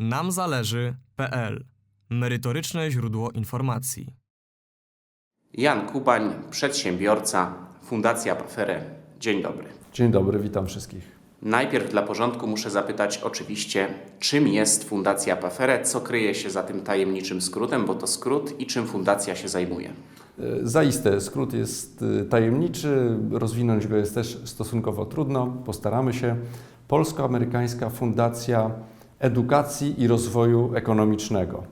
namzależy.pl Merytoryczne źródło informacji. Jan Kubań, przedsiębiorca, Fundacja Pafere. Dzień dobry. Dzień dobry, witam wszystkich. Najpierw dla porządku muszę zapytać oczywiście, czym jest Fundacja Pafere, co kryje się za tym tajemniczym skrótem, bo to skrót i czym fundacja się zajmuje. E, Zaiste, skrót jest e, tajemniczy, rozwinąć go jest też stosunkowo trudno, postaramy się. Polsko-Amerykańska Fundacja Edukacji i Rozwoju Ekonomicznego.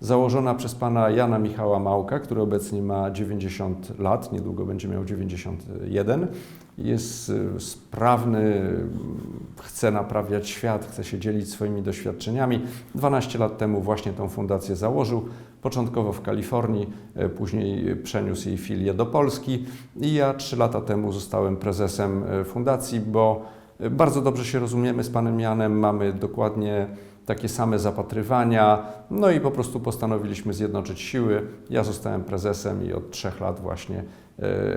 Założona przez pana Jana Michała Małka, który obecnie ma 90 lat, niedługo będzie miał 91. Jest e, sprawny, chce naprawiać świat, chce się dzielić swoimi doświadczeniami. 12 lat temu właśnie tą fundację założył, początkowo w Kalifornii, e, później przeniósł jej filię do Polski i ja 3 lata temu zostałem prezesem fundacji, bo bardzo dobrze się rozumiemy z panem Janem, mamy dokładnie takie same zapatrywania, no i po prostu postanowiliśmy zjednoczyć siły. Ja zostałem prezesem i od trzech lat właśnie e,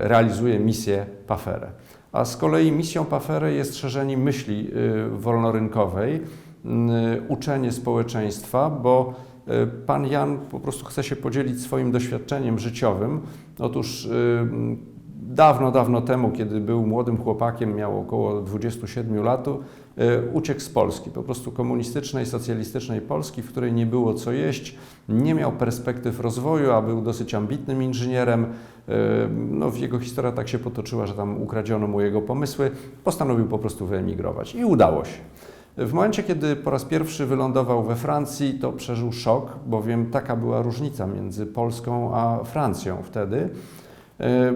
realizuję misję Pafere. A z kolei misją Pafere jest szerzenie myśli e, wolnorynkowej, uczenie społeczeństwa, bo e, Pan Jan po prostu chce się podzielić swoim doświadczeniem życiowym. Otóż dawno, dawno temu, kiedy był młodym chłopakiem, miał około 27 lat, e, uciekł z Polski, po prostu komunistycznej, socjalistycznej Polski, w której nie było co jeść, nie miał perspektyw rozwoju, a był dosyć ambitnym inżynierem. E, No, jego historia tak się potoczyła, że tam ukradziono mu jego pomysły, postanowił po prostu wyemigrować i udało się. W momencie, kiedy po raz pierwszy wylądował we Francji, to przeżył szok, bowiem taka była różnica między Polską a Francją wtedy.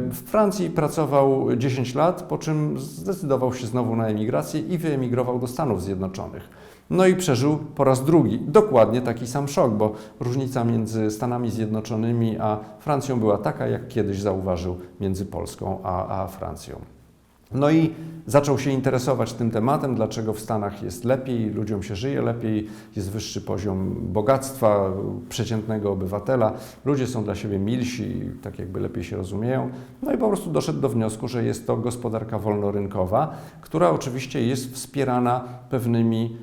W Francji pracował 10 lat, po czym zdecydował się znowu na emigrację i wyemigrował do Stanów Zjednoczonych. No i przeżył po raz drugi dokładnie taki sam szok, bo różnica między Stanami Zjednoczonymi a Francją była taka, jak kiedyś zauważył między Polską a, a Francją. No i zaczął się interesować tym tematem, dlaczego w Stanach jest lepiej, ludziom się żyje lepiej, jest wyższy poziom bogactwa przeciętnego obywatela, ludzie są dla siebie milsi, tak jakby lepiej się rozumieją. No i po prostu doszedł do wniosku, że jest to gospodarka wolnorynkowa, która oczywiście jest wspierana pewnymi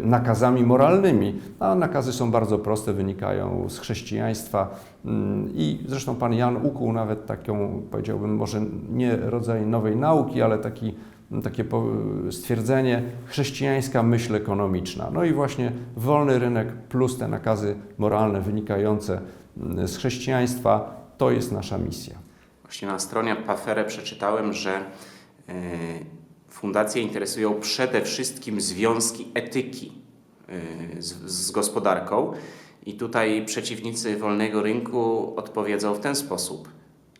nakazami moralnymi. A nakazy są bardzo proste, wynikają z chrześcijaństwa mm, i zresztą pan Jan ukuł nawet taką, powiedziałbym, może nie rodzaj nowej nauki, ale taki, takie po- stwierdzenie chrześcijańska myśl ekonomiczna. No i właśnie wolny rynek plus te nakazy moralne wynikające mm, z chrześcijaństwa to jest nasza misja. Właśnie na stronie Pafere przeczytałem, że e, fundację interesują przede wszystkim związki etyki e, z, z gospodarką. I tutaj przeciwnicy wolnego rynku odpowiedzą w ten sposób.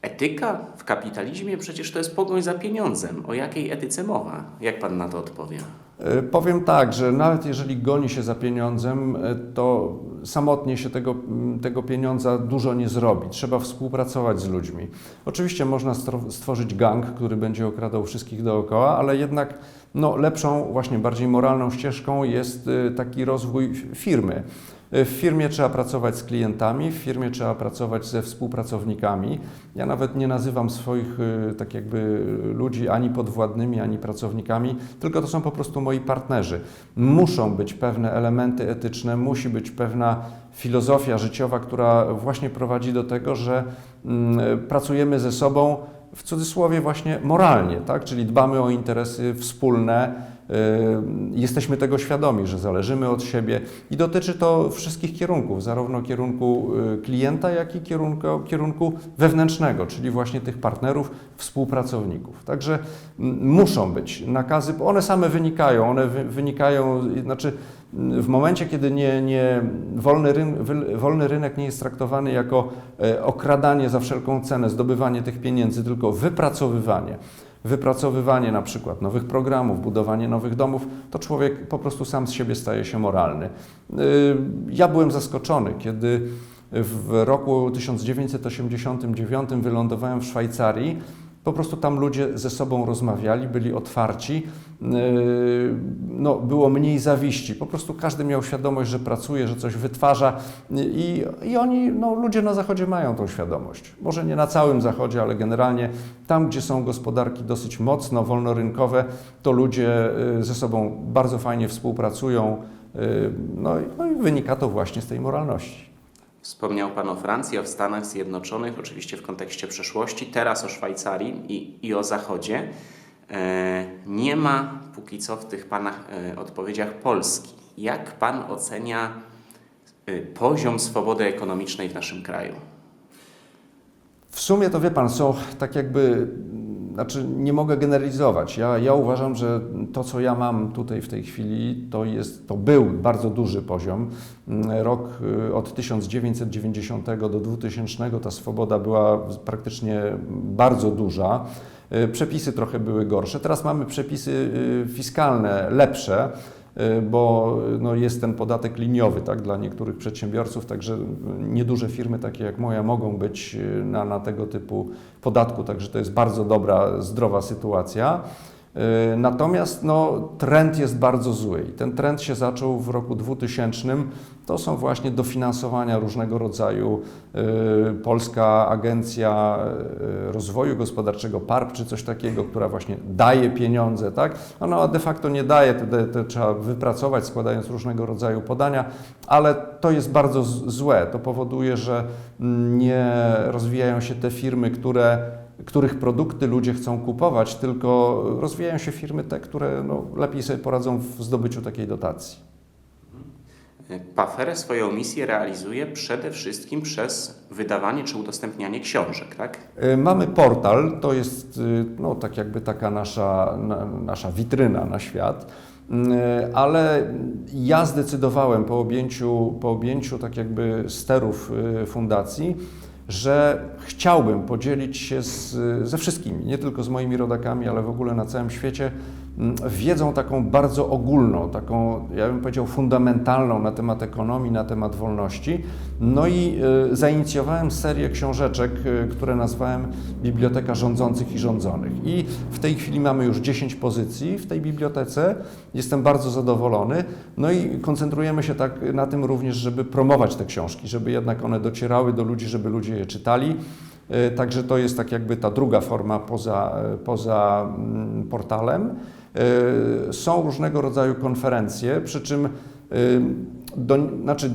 Etyka w kapitalizmie przecież to jest pogoń za pieniądzem. O jakiej etyce mowa? Jak pan na to odpowie? E, Powiem tak, że nawet jeżeli goni się za pieniądzem, e, to samotnie się tego, tego pieniądza dużo nie zrobi. Trzeba współpracować z ludźmi. Oczywiście można stworzyć gang, który będzie okradał wszystkich dookoła, ale jednak no, lepszą, właśnie bardziej moralną ścieżką jest e, taki rozwój firmy. E, W firmie trzeba pracować z klientami, w firmie trzeba pracować ze współpracownikami. Ja nawet nie nazywam swoich y, tak jakby ludzi ani podwładnymi, ani pracownikami, tylko to są po prostu moi partnerzy. Muszą być pewne elementy etyczne, musi być pewna filozofia życiowa, która właśnie prowadzi do tego, że mm, pracujemy ze sobą w cudzysłowie właśnie moralnie, tak? czyli dbamy o interesy wspólne, y, jesteśmy tego świadomi, że zależymy od siebie i dotyczy to wszystkich kierunków, zarówno kierunku y, klienta, jak i kierunku, kierunku wewnętrznego, czyli właśnie tych partnerów, współpracowników. Także mm, muszą być nakazy, one same wynikają, one wy, wynikają, znaczy mm, w momencie, kiedy nie, nie, wolny, wolny rynek nie jest traktowany jako e, okradanie za wszelką cenę, zdobywanie tych pieniędzy, tylko wypracowywanie, wypracowywanie na przykład nowych programów, budowanie nowych domów, to człowiek po prostu sam z siebie staje się moralny. Y, Ja byłem zaskoczony, kiedy w roku 1989 wylądowałem w Szwajcarii. Po prostu tam ludzie ze sobą rozmawiali, byli otwarci, yy, no, było mniej zawiści. Po prostu każdy miał świadomość, że pracuje, że coś wytwarza i, i oni, no, ludzie na Zachodzie mają tą świadomość. Może nie na całym Zachodzie, ale generalnie tam, gdzie są gospodarki dosyć mocno wolnorynkowe, to ludzie yy, ze sobą bardzo fajnie współpracują, No, i- no i wynika to właśnie z tej moralności. Wspomniał Pan o Francji, o Stanach Zjednoczonych, oczywiście w kontekście przeszłości, teraz o Szwajcarii i, i o Zachodzie. E, nie ma póki co w tych Pana e, odpowiedziach Polski. Jak Pan ocenia e, poziom swobody ekonomicznej w naszym kraju? W sumie to wie pan, są tak jakby, znaczy nie mogę generalizować. Ja, ja uważam, że to, co ja mam tutaj w tej chwili, to jest, to był bardzo duży poziom. Mm, Rok y, od 1990 do 2000 ta swoboda była praktycznie bardzo duża. Y, Przepisy trochę były gorsze. Teraz mamy przepisy y, fiskalne lepsze bo no, jest ten podatek liniowy tak, dla niektórych przedsiębiorców, także nieduże firmy takie jak moja mogą być na, na tego typu podatku, także to jest bardzo dobra, zdrowa sytuacja. Y, Natomiast no, trend jest bardzo zły i ten trend się zaczął w roku 2000. To są właśnie dofinansowania różnego rodzaju. y, Polska Agencja y, Rozwoju Gospodarczego, PARP czy coś takiego, która właśnie daje pieniądze, tak? Ona de facto nie daje, to, to trzeba wypracować składając różnego rodzaju podania, ale to jest bardzo złe. To powoduje, że mm, nie rozwijają się te firmy, które których produkty ludzie chcą kupować, tylko rozwijają się firmy te, które no, lepiej sobie poradzą w zdobyciu takiej dotacji. Pafere swoją misję realizuje przede wszystkim przez wydawanie czy udostępnianie książek, tak? Y, Mamy portal, to jest y, no, tak jakby taka nasza, na, nasza witryna na świat, Y, ale ja zdecydowałem po objęciu, po objęciu tak jakby sterów fundacji, że chciałbym podzielić się z, ze wszystkimi, nie tylko z moimi rodakami, ale w ogóle na całym świecie, wiedzą taką bardzo ogólną, taką, ja bym powiedział, fundamentalną na temat ekonomii, na temat wolności. No i y, zainicjowałem serię książeczek, y, które nazwałem Biblioteka Rządzących i Rządzonych. I w tej chwili mamy już 10 pozycji w tej bibliotece. Jestem bardzo zadowolony. No i koncentrujemy się tak na tym również, żeby promować te książki, żeby jednak one docierały do ludzi, żeby ludzie je czytali. Y, Także to jest tak jakby ta druga forma poza, poza portalem. Y, Są różnego rodzaju konferencje, przy czym y, do, znaczy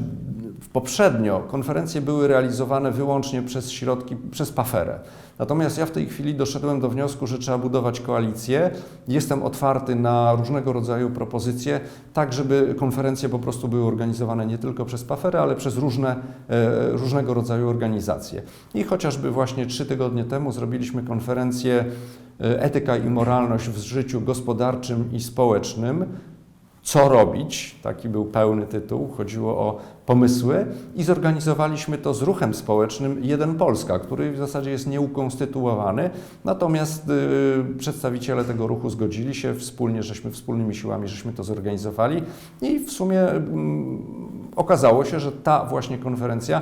poprzednio konferencje były realizowane wyłącznie przez środki, przez paferę. Natomiast ja w tej chwili doszedłem do wniosku, że trzeba budować koalicję. Jestem otwarty na różnego rodzaju propozycje, tak żeby konferencje po prostu były organizowane nie tylko przez paferę, ale przez różne, e, różnego rodzaju organizacje. I chociażby właśnie trzy tygodnie temu zrobiliśmy konferencję e, Etyka i moralność w życiu gospodarczym i społecznym co robić, taki był pełny tytuł, chodziło o pomysły i zorganizowaliśmy to z ruchem społecznym Jeden Polska, który w zasadzie jest nieukonstytuowany, natomiast y, przedstawiciele tego ruchu zgodzili się wspólnie, żeśmy wspólnymi siłami, żeśmy to zorganizowali i w sumie mm, okazało się, że ta właśnie konferencja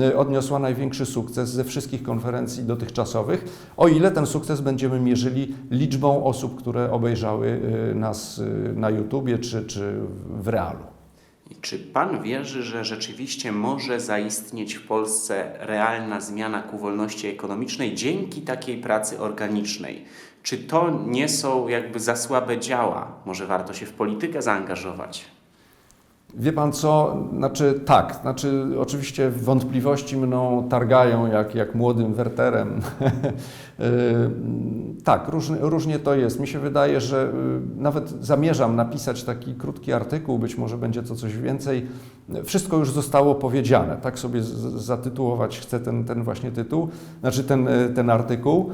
y, odniosła największy sukces ze wszystkich konferencji dotychczasowych, o ile ten sukces będziemy mierzyli liczbą osób, które obejrzały y, nas na YouTubie czy, czy w realu. Czy Pan wierzy, że rzeczywiście może zaistnieć w Polsce realna zmiana ku wolności ekonomicznej dzięki takiej pracy organicznej? Czy to nie są jakby za słabe działa? Może warto się w politykę zaangażować? Wie pan co, znaczy tak, znaczy oczywiście wątpliwości mną targają jak, jak młodym werterem. Yy, tak, różnie, różnie to jest. Mi się wydaje, że yy, nawet zamierzam napisać taki krótki artykuł, być może będzie to coś więcej. Wszystko już zostało powiedziane, tak sobie zatytułować chcę ten, ten właśnie tytuł, znaczy ten, yy, ten artykuł,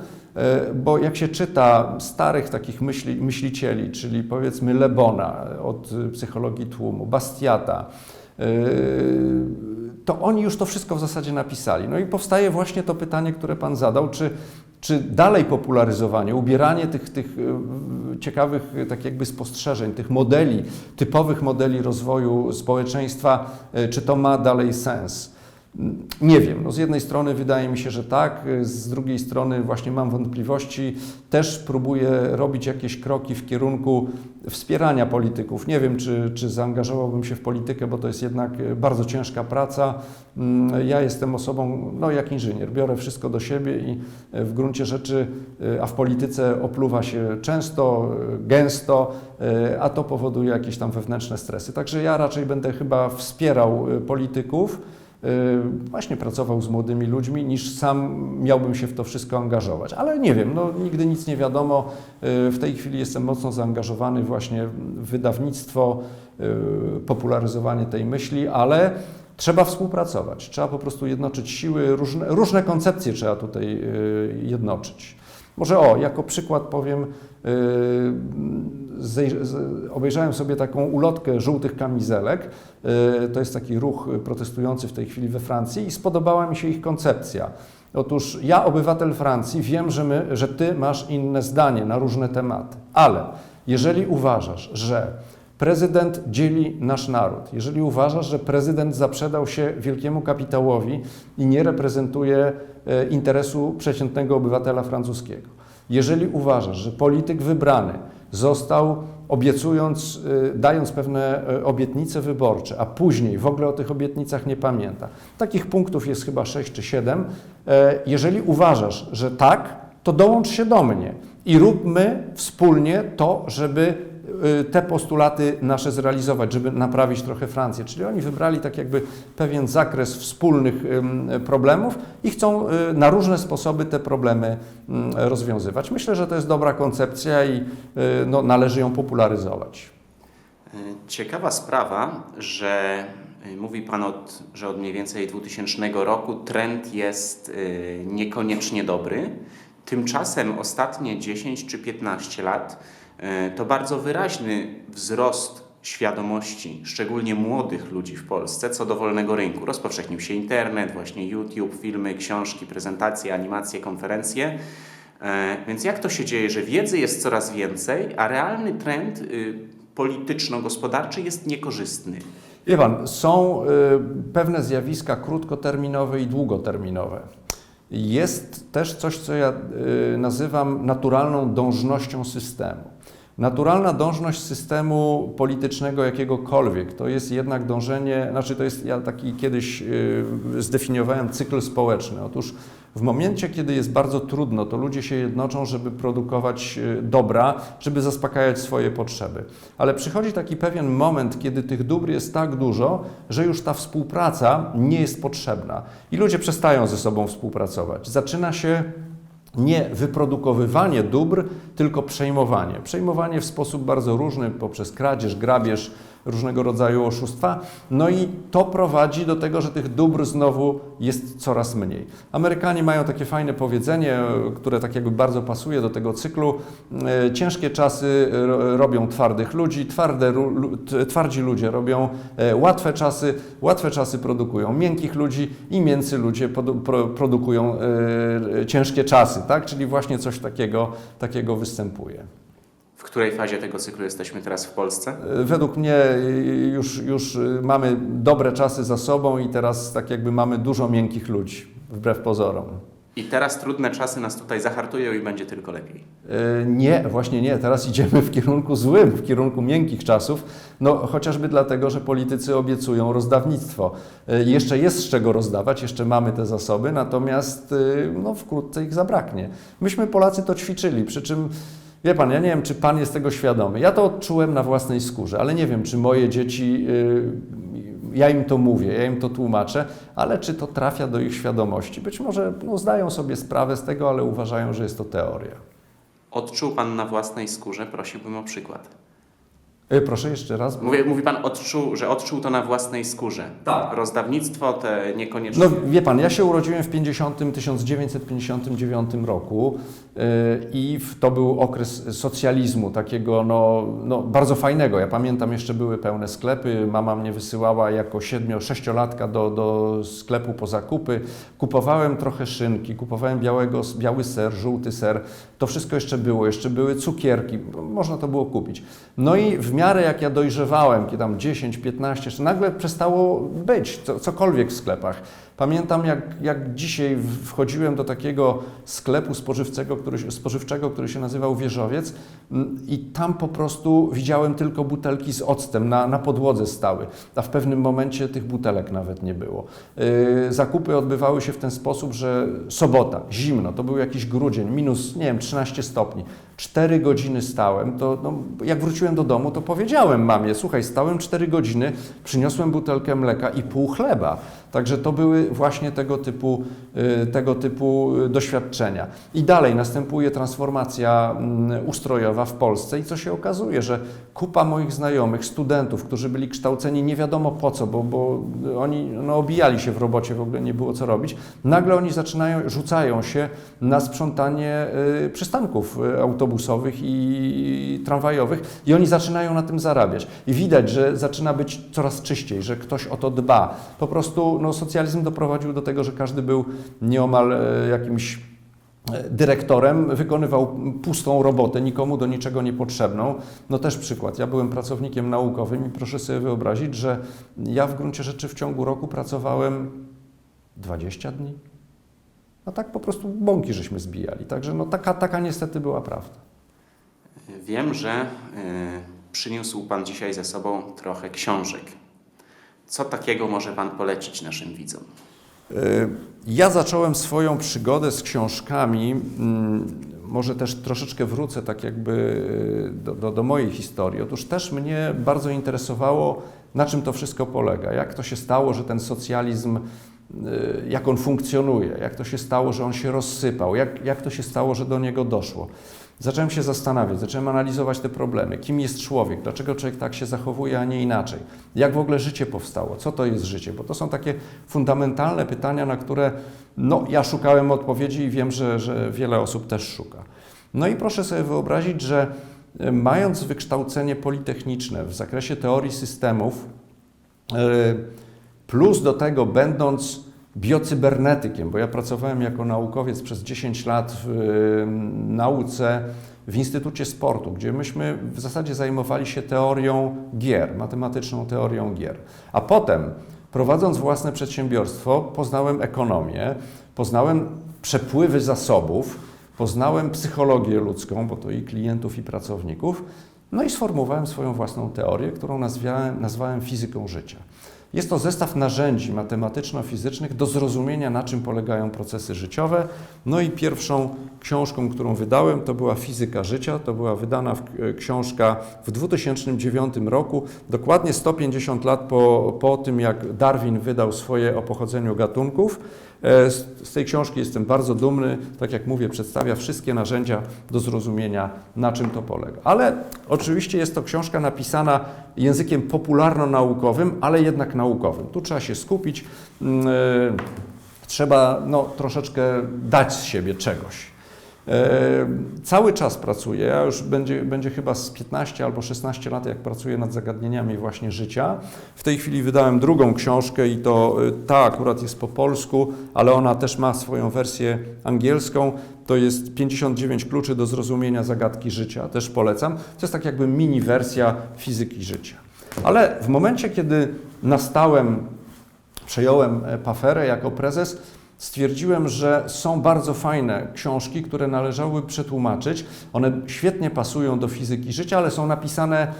bo jak się czyta starych takich myśli, myślicieli, czyli powiedzmy Lebona od psychologii tłumu, Bastiata, to oni już to wszystko w zasadzie napisali. No i powstaje właśnie to pytanie, które Pan zadał, czy, czy dalej popularyzowanie, ubieranie tych, tych y, ciekawych y, tak jakby spostrzeżeń, tych modeli, typowych modeli rozwoju społeczeństwa, y, czy to ma dalej sens? Nie wiem. No z jednej strony wydaje mi się, że tak, z drugiej strony właśnie mam wątpliwości. Też próbuję robić jakieś kroki w kierunku wspierania polityków. Nie wiem, czy, czy zaangażowałbym się w politykę, bo to jest jednak bardzo ciężka praca. Mm, Ja jestem osobą, no jak inżynier, biorę wszystko do siebie i w gruncie rzeczy, a w polityce opluwa się często, gęsto, a to powoduje jakieś tam wewnętrzne stresy. Także ja raczej będę chyba wspierał polityków. Y, właśnie pracował z młodymi ludźmi, niż sam miałbym się w to wszystko angażować. Ale nie wiem, no, nigdy nic nie wiadomo. Y, W tej chwili jestem mocno zaangażowany właśnie w wydawnictwo, y, popularyzowanie tej myśli, ale trzeba współpracować. Trzeba po prostu jednoczyć siły, różne, różne koncepcje trzeba tutaj jednoczyć. Może o, jako przykład powiem, z- obejrzałem sobie taką ulotkę żółtych kamizelek. Y, To jest taki ruch protestujący w tej chwili we Francji i spodobała mi się ich koncepcja. Otóż ja, obywatel Francji, wiem, że, my, że ty masz inne zdanie na różne tematy, ale jeżeli uważasz, że prezydent dzieli nasz naród, jeżeli uważasz, że prezydent zaprzedał się wielkiemu kapitałowi i nie reprezentuje e, interesu przeciętnego obywatela francuskiego, jeżeli uważasz, że polityk wybrany został obiecując, y, dając pewne y, obietnice wyborcze, a później w ogóle o tych obietnicach nie pamięta. Takich punktów jest chyba 6 czy 7. E, Jeżeli uważasz, że tak, to dołącz się do mnie i róbmy wspólnie to, żeby te postulaty nasze zrealizować, żeby naprawić trochę Francję. Czyli oni wybrali tak jakby pewien zakres wspólnych problemów i chcą y, na różne sposoby te problemy rozwiązywać. Myślę, że to jest dobra koncepcja i y, no, należy ją popularyzować. Ciekawa sprawa, że y, mówi Pan, od, że od mniej więcej 2000 roku trend jest y, niekoniecznie dobry. Tymczasem ostatnie 10 czy 15 lat y, to bardzo wyraźny wzrost świadomości, szczególnie młodych ludzi w Polsce, co do wolnego rynku. Rozpowszechnił się internet, właśnie YouTube, filmy, książki, prezentacje, animacje, konferencje. E, Więc jak to się dzieje, że wiedzy jest coraz więcej, a realny trend y, polityczno-gospodarczy jest niekorzystny? Wie pan, są y, pewne zjawiska krótkoterminowe i długoterminowe. Jest też coś, co ja y, nazywam naturalną dążnością systemu. Naturalna dążność systemu politycznego jakiegokolwiek to jest jednak dążenie, znaczy to jest, ja taki kiedyś y, zdefiniowałem cykl społeczny. Otóż w momencie, kiedy jest bardzo trudno, to ludzie się jednoczą, żeby produkować y, dobra, żeby zaspokajać swoje potrzeby. Ale przychodzi taki pewien moment, kiedy tych dóbr jest tak dużo, że już ta współpraca nie jest potrzebna i ludzie przestają ze sobą współpracować. Zaczyna się nie wyprodukowywanie dóbr, tylko przejmowanie. Przejmowanie w sposób bardzo różny, poprzez kradzież, grabież, różnego rodzaju oszustwa. No i to prowadzi do tego, że tych dóbr znowu jest coraz mniej. Amerykanie mają takie fajne powiedzenie, które tak jakby bardzo pasuje do tego cyklu. E, Ciężkie czasy ro- robią twardych ludzi, twarde, twardzi ludzie robią e, łatwe czasy, łatwe czasy produkują miękkich ludzi i mięcy ludzie produkują e, ciężkie czasy, tak? Czyli właśnie coś takiego, takiego występuje. W której fazie tego cyklu jesteśmy teraz w Polsce? Według mnie y, już, już y, mamy dobre czasy za sobą i teraz tak jakby mamy dużo miękkich ludzi, wbrew pozorom. I teraz trudne czasy nas tutaj zahartują i będzie tylko lepiej. Nie, właśnie nie. Teraz idziemy w kierunku złym, w kierunku miękkich czasów, no chociażby dlatego, że politycy obiecują rozdawnictwo. Jeszcze jest z czego rozdawać, jeszcze mamy te zasoby, natomiast no, wkrótce ich zabraknie. Myśmy Polacy to ćwiczyli, przy czym Wie pan, ja nie wiem, czy pan jest tego świadomy. Ja to odczułem na własnej skórze, ale nie wiem, czy moje dzieci, y, ja im to mówię, ja im to tłumaczę, ale czy to trafia do ich świadomości? Być może no, zdają sobie sprawę z tego, ale uważają, że jest to teoria. Odczuł Pan na własnej skórze? Prosiłbym o przykład. Y, Proszę jeszcze raz. Mówię, mówi Pan, odczuł, że odczuł to na własnej skórze. Tak. Rozdawnictwo te niekoniecznie... No wie pan, ja się urodziłem w 50, 1959 roku i to był okres socjalizmu, takiego no, no, bardzo fajnego. Ja pamiętam, jeszcze były pełne sklepy, mama mnie wysyłała jako 7-6-latka do, do sklepu po zakupy. Kupowałem trochę szynki, kupowałem białego, biały ser, żółty ser. To wszystko jeszcze było, jeszcze były cukierki, można to było kupić. No i w miarę jak ja dojrzewałem, kiedy tam 10, 15, jeszcze nagle przestało być co, cokolwiek w sklepach. Pamiętam, jak, jak dzisiaj wchodziłem do takiego sklepu spożywczego który, spożywczego, który się nazywał Wieżowiec i tam po prostu widziałem tylko butelki z octem, na, na podłodze stały, a w pewnym momencie tych butelek nawet nie było. Yy, zakupy odbywały się w ten sposób, że sobota, zimno, to był jakiś grudzień, minus, nie wiem, 13 stopni. Cztery godziny stałem, to no, jak wróciłem do domu, to powiedziałem mamie, słuchaj, stałem cztery godziny, przyniosłem butelkę mleka i pół chleba. Także to były właśnie tego typu, y, tego typu doświadczenia. I dalej następuje transformacja mm, ustrojowa w Polsce i co się okazuje, że kupa moich znajomych, studentów, którzy byli kształceni nie wiadomo po co, bo, bo oni no, obijali się w robocie, w ogóle nie było co robić, nagle oni zaczynają, rzucają się na sprzątanie y, przystanków y, autobusowych i tramwajowych i oni zaczynają na tym zarabiać. I widać, że zaczyna być coraz czyściej, że ktoś o to dba. Po prostu no, socjalizm doprowadził do tego, że każdy był nieomal e, jakimś e, dyrektorem, wykonywał pustą robotę, nikomu do niczego niepotrzebną. No też przykład. Ja byłem pracownikiem naukowym i proszę sobie wyobrazić, że ja w gruncie rzeczy w ciągu roku pracowałem 20 dni. No tak po prostu bąki żeśmy zbijali. Także no taka, taka niestety była prawda. Wiem, że y, przyniósł Pan dzisiaj ze sobą trochę książek. Co takiego może Pan polecić naszym widzom? E, ja zacząłem swoją przygodę z książkami, mm, może też troszeczkę wrócę tak jakby e, do, do, do, mojej historii. Otóż też mnie bardzo interesowało, na czym to wszystko polega, jak to się stało, że ten socjalizm, jak on funkcjonuje, jak to się stało, że on się rozsypał, jak, jak to się stało, że do niego doszło. Zacząłem się zastanawiać, zacząłem analizować te problemy. Kim jest człowiek? Dlaczego człowiek tak się zachowuje, a nie inaczej? Jak w ogóle życie powstało? Co to jest życie? Bo to są takie fundamentalne pytania, na które no, ja szukałem odpowiedzi i wiem, że, że wiele osób też szuka. No i proszę sobie wyobrazić, że e, mając wykształcenie politechniczne w zakresie teorii systemów, e, plus do tego będąc biocybernetykiem, bo ja pracowałem jako naukowiec przez 10 lat w nauce w Instytucie Sportu, gdzie myśmy w zasadzie zajmowali się teorią gier, matematyczną teorią gier. A potem, prowadząc własne przedsiębiorstwo, poznałem ekonomię, poznałem przepływy zasobów, poznałem psychologię ludzką, bo to i klientów, i pracowników, no i sformułowałem swoją własną teorię, którą nazwałem, nazwałem fizyką życia. Jest to zestaw narzędzi matematyczno-fizycznych do zrozumienia, na czym polegają procesy życiowe. No i pierwszą książką, którą wydałem, to była Fizyka życia. To była wydana w, e, książka w 2009 roku, dokładnie 150 lat po, po tym, jak Darwin wydał swoje o pochodzeniu gatunków. E, z tej książki jestem bardzo dumny. Tak jak mówię, przedstawia wszystkie narzędzia do zrozumienia, na czym to polega. Ale oczywiście jest to książka napisana językiem popularno-naukowym, ale jednak naukowym. Tu trzeba się skupić, mm, e, trzeba no, troszeczkę dać z siebie czegoś. E, cały czas pracuję, ja już będzie, będzie chyba z 15 albo 16 lat, jak pracuję nad zagadnieniami właśnie życia. W tej chwili wydałem drugą książkę i to e, ta akurat jest po polsku, ale ona też ma swoją wersję angielską. To jest 59 kluczy do zrozumienia zagadki życia, też polecam. To jest tak jakby mini wersja fizyki życia. Ale w momencie, kiedy nastałem, przejąłem e, Paferę jako prezes, stwierdziłem, że są bardzo fajne książki, które należałoby przetłumaczyć. One świetnie pasują do fizyki życia, ale są napisane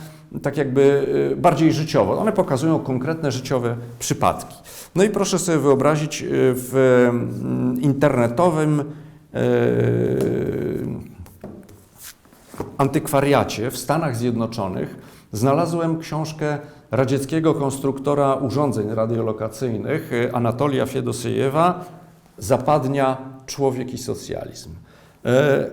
tak jakby y, bardziej życiowo. One pokazują konkretne życiowe przypadki. No i proszę sobie wyobrazić y, w mm, internetowym y, antykwariacie w Stanach Zjednoczonych znalazłem książkę radzieckiego konstruktora urządzeń radiolokacyjnych Anatolia Fiedosejewa Zapadnia człowiek i socjalizm. E,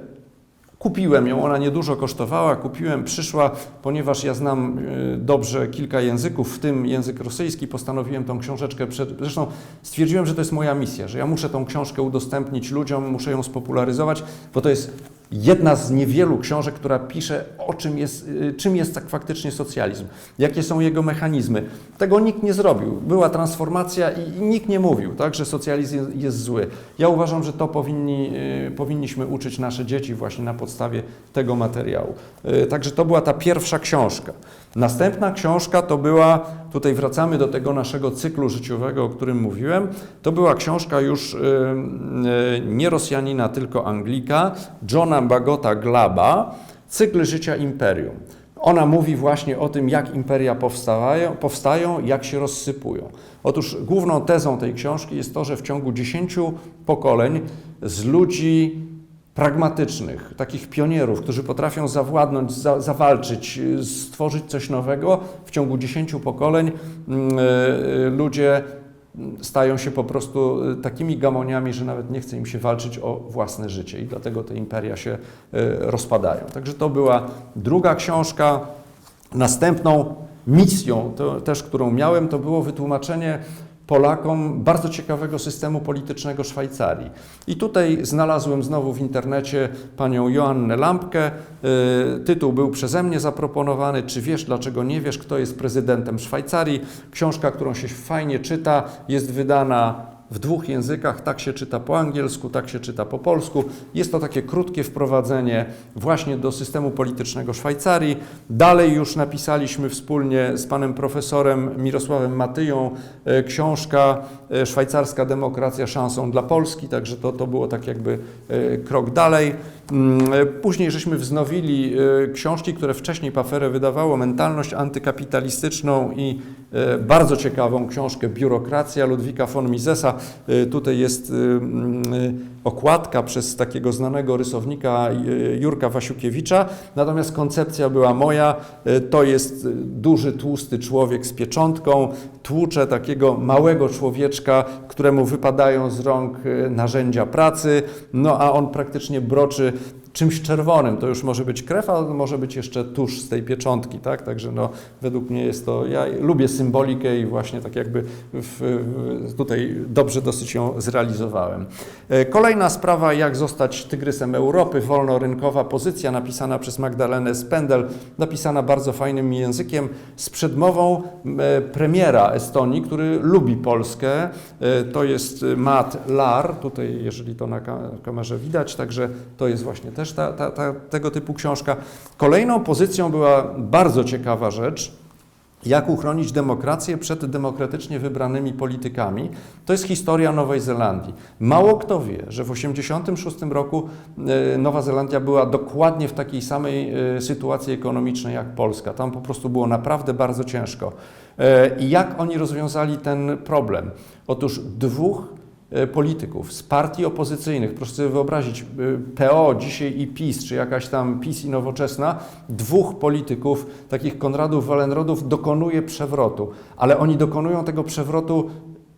kupiłem ją, ona niedużo kosztowała, kupiłem, przyszła, ponieważ ja znam e, dobrze kilka języków, w tym język rosyjski, postanowiłem tą książeczkę, przed... zresztą stwierdziłem, że to jest moja misja, że ja muszę tą książkę udostępnić ludziom, muszę ją spopularyzować, bo to jest jedna z niewielu książek, która pisze o czym jest, y, czym jest tak faktycznie socjalizm, jakie są jego mechanizmy. Tego nikt nie zrobił. Była transformacja i, nikt nie mówił, tak, że socjalizm jest, zły. Ja uważam, że to powinni, y, powinniśmy uczyć nasze dzieci właśnie na podstawie tego materiału. Y, także to była ta pierwsza książka. Następna książka to była, tutaj wracamy do tego naszego cyklu życiowego, o którym mówiłem, to była książka już y, y, nie Rosjanina, tylko Anglika, Johna Bagota Glaba, Cykl życia imperium. Ona mówi właśnie o tym, jak imperia powstają, powstają, jak się rozsypują. Otóż główną tezą tej książki jest to, że w ciągu 10 pokoleń z ludzi pragmatycznych, takich pionierów, którzy potrafią zawładnąć, za, zawalczyć, stworzyć coś nowego, w ciągu 10 pokoleń yy, ludzie stają się po prostu takimi gamoniami, że nawet nie chce im się walczyć o własne życie i dlatego te imperia się rozpadają. Także to była druga książka. Następną misją, to też którą miałem, to było wytłumaczenie Polakom bardzo ciekawego systemu politycznego Szwajcarii. I tutaj znalazłem znowu w internecie panią Joannę Lampkę. Tytuł był przeze mnie zaproponowany. Czy wiesz, dlaczego nie wiesz, kto jest prezydentem Szwajcarii? Książka, którą się fajnie czyta, jest wydana w dwóch językach, tak się czyta po angielsku, tak się czyta po polsku. Jest to takie krótkie wprowadzenie właśnie do systemu politycznego Szwajcarii. Dalej już napisaliśmy wspólnie z panem profesorem Mirosławem Matyją e, książka e, Szwajcarska demokracja szansą dla Polski, także to, to było tak jakby e, krok dalej. Mm, później żeśmy wznowili książki, które wcześniej Paferę wydawało, Mentalność antykapitalistyczną i bardzo ciekawą książkę Biurokracja Ludwika von Misesa. Tutaj jest okładka przez takiego znanego rysownika Jurka Wasiukiewicza, natomiast koncepcja była moja. To jest duży, tłusty człowiek z pieczątką, tłucze takiego małego człowieczka, któremu wypadają z rąk narzędzia pracy, no a on praktycznie broczy czymś czerwonym. To już może być krew, ale może być jeszcze tusz z tej pieczątki, tak? Także no, według mnie jest to, ja lubię symbolikę i właśnie tak jakby w, tutaj dobrze dosyć ją zrealizowałem. E, kolejna sprawa, jak zostać tygrysem Europy, wolnorynkowa pozycja napisana przez Magdalenę Spendel, napisana bardzo fajnym językiem, z przedmową e, premiera Estonii, który lubi Polskę. E, to jest Matt Lar, tutaj jeżeli to na kamerze widać, także to jest właśnie też też ta, ta, ta, tego typu książka. Kolejną pozycją była bardzo ciekawa rzecz, jak uchronić demokrację przed demokratycznie wybranymi politykami. To jest historia Nowej Zelandii. Mało kto wie, że w 1986 roku e, Nowa Zelandia była dokładnie w takiej samej e, sytuacji ekonomicznej jak Polska. Tam po prostu było naprawdę bardzo ciężko. E, I jak oni rozwiązali ten problem? Otóż dwóch polityków z partii opozycyjnych, proszę sobie wyobrazić, e, PO dzisiaj i PiS, czy jakaś tam PiS i Nowoczesna, dwóch polityków, takich Konradów Walenrodów, dokonuje przewrotu, ale oni dokonują tego przewrotu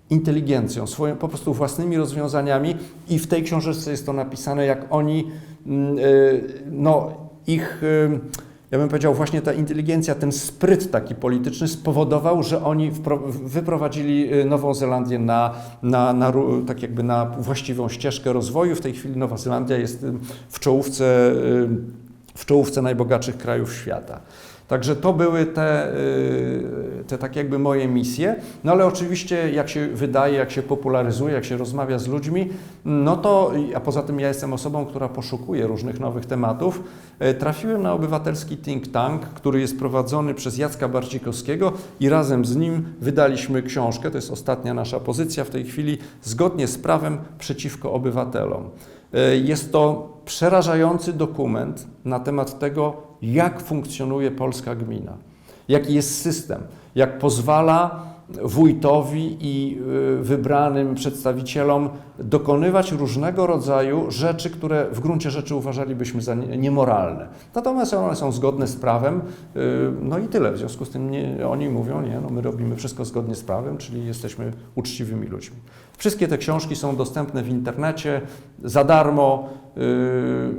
inteligencją, swoją, po prostu własnymi rozwiązaniami i w tej książce jest to napisane, jak oni, mm, e, no, ich ja bym powiedział, właśnie ta inteligencja, ten spryt taki polityczny spowodował, że oni wyprowadzili y, Nową Zelandię na, na, na, tak jakby na właściwą ścieżkę rozwoju. W tej chwili Nowa Zelandia jest y, w czołówce, y, w czołówce najbogatszych krajów świata. Także to były te, y, te tak jakby moje misje. No ale oczywiście jak się wydaje, jak się popularyzuje, jak się rozmawia z ludźmi, no to, a poza tym ja jestem osobą, która poszukuje różnych nowych tematów, y, trafiłem na obywatelski think tank, który jest prowadzony przez Jacka Barcikowskiego i razem z nim wydaliśmy książkę, to jest ostatnia nasza pozycja w tej chwili, zgodnie z prawem przeciwko obywatelom. Y, jest to przerażający dokument na temat tego, jak funkcjonuje polska gmina, jaki jest system, jak pozwala wójtowi i y, wybranym przedstawicielom dokonywać różnego rodzaju rzeczy, które w gruncie rzeczy uważalibyśmy za niemoralne. Natomiast one są zgodne z prawem, y, no i tyle. W związku z tym nie, oni mówią, nie, no my robimy wszystko zgodnie z prawem, czyli jesteśmy uczciwymi ludźmi. Wszystkie te książki są dostępne w internecie za darmo. Yy,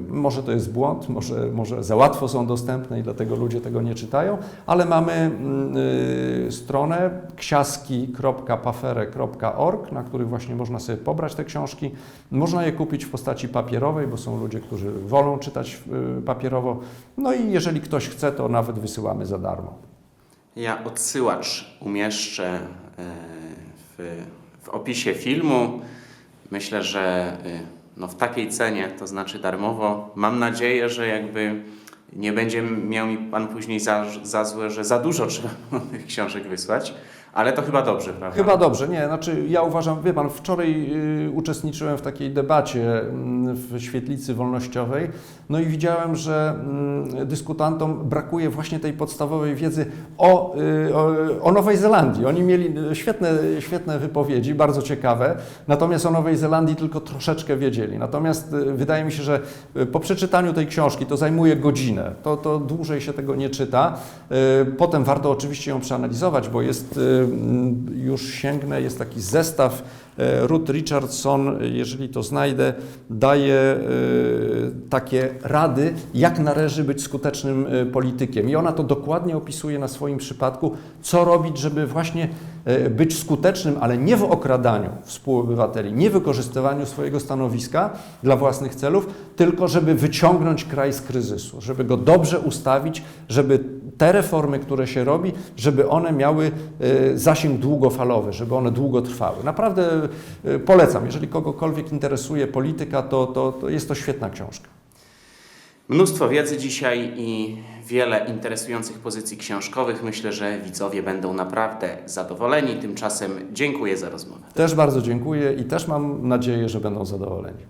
może to jest błąd, może, może za łatwo są dostępne i dlatego ludzie tego nie czytają, ale mamy yy, stronę ksiaski.pafere.org, na których właśnie można sobie pobrać te książki. Można je kupić w postaci papierowej, bo są ludzie, którzy wolą czytać yy, papierowo. No i jeżeli ktoś chce, to nawet wysyłamy za darmo. Ja odsyłacz umieszczę w w opisie filmu. Myślę, że y, no w takiej cenie, to znaczy darmowo, mam nadzieję, że jakby nie będzie miał mi Pan później za, za złe, że za dużo trzeba tych książek wysłać, ale to chyba dobrze, prawda? Chyba dobrze, nie, znaczy ja uważam, wie Pan, wczoraj y, uczestniczyłem w takiej debacie mm, w świetlicy wolnościowej, no i widziałem, że mm, dyskutantom brakuje właśnie tej podstawowej wiedzy o, y, o, o Nowej Zelandii. Oni mieli y, świetne, świetne wypowiedzi, bardzo ciekawe, natomiast o Nowej Zelandii tylko troszeczkę wiedzieli. Natomiast wydaje mi się, że po przeczytaniu tej książki, to zajmuje godzinę, to, to dłużej się tego nie czyta. Potem warto oczywiście ją przeanalizować, bo jest, już sięgnę, jest taki zestaw Ruth Richardson, jeżeli to znajdę, daje e, takie rady, jak należy być skutecznym e, politykiem. I ona to dokładnie opisuje na swoim przypadku, co robić, żeby właśnie e, być skutecznym, ale nie w okradaniu współobywateli, nie wykorzystywaniu swojego stanowiska dla własnych celów, tylko żeby wyciągnąć kraj z kryzysu, żeby go dobrze ustawić, żeby te reformy, które się robi, żeby one miały e, zasięg długofalowy, żeby one długo trwały. Naprawdę e, polecam. Jeżeli kogokolwiek interesuje polityka, to, to, to jest to świetna książka. Mnóstwo wiedzy dzisiaj i wiele interesujących pozycji książkowych. Myślę, że widzowie będą naprawdę zadowoleni. Tymczasem dziękuję za rozmowę. Też bardzo dziękuję i też mam nadzieję, że będą zadowoleni.